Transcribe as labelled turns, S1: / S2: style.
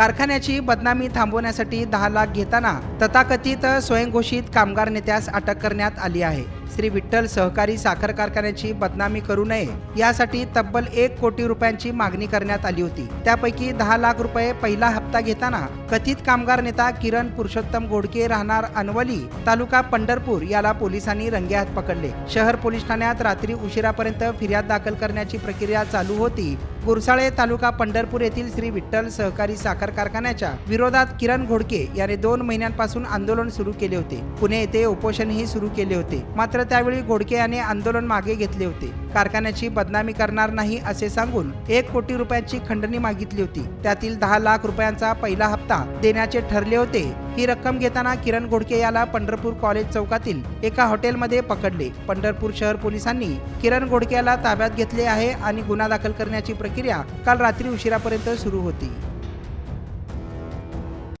S1: कारखान्याची बदनामी थांबवण्यासाठी दहा लाख घेताना तथाकथित स्वयंघोषित कामगार नेत्यास अटक करण्यात आली आहे. श्री विठ्ठल सहकारी साखर कारखान्याची बदनामी करू नये यासाठी तब्बल एक कोटी रुपयांची मागणी करण्यात आली होती. त्यापैकी दहा लाख रुपये पहिला हप्ता घेताना कथित कामगार नेता किरण पुरुषोत्तम घोडके राहणार अनवली तालुका पंढरपूर याला पोलिसांनी रंगेहात पकडले. शहर पोलीस ठाण्यात रात्री उशिरापर्यंत फिर्याद दाखल करण्याची प्रक्रिया चालू होती. गुरसाळे तालुका पंढरपूर येथील श्री विठ्ठल सहकारी साखर कारखान्याच्या विरोधात किरण घोडके याने दोन महिन्यांपासून आंदोलन सुरू केले होते. पुणे येथे उपोषणही सुरू केले होते. मात्र मात्र त्यावेळी घोडके याने आंदोलन मागे घेतले होते. कारखान्याची बदनामी करणार नाही असे सांगून एक कोटी रुपयांची खंडणी मागितली होती. त्यातील दहा लाख रुपयांचा पहिला हप्ता देण्याचे ठरले होते. ही रक्कम घेताना किरण घोडके याला पंढरपूर कॉलेज चौकातील एका हॉटेलमध्ये पकडले. पंढरपूर शहर पोलिसांनी किरण घोडके याला ताब्यात घेतले आहे आणि गुन्हा दाखल करण्याची प्रक्रिया काल रात्री उशिरापर्यंत सुरू होती.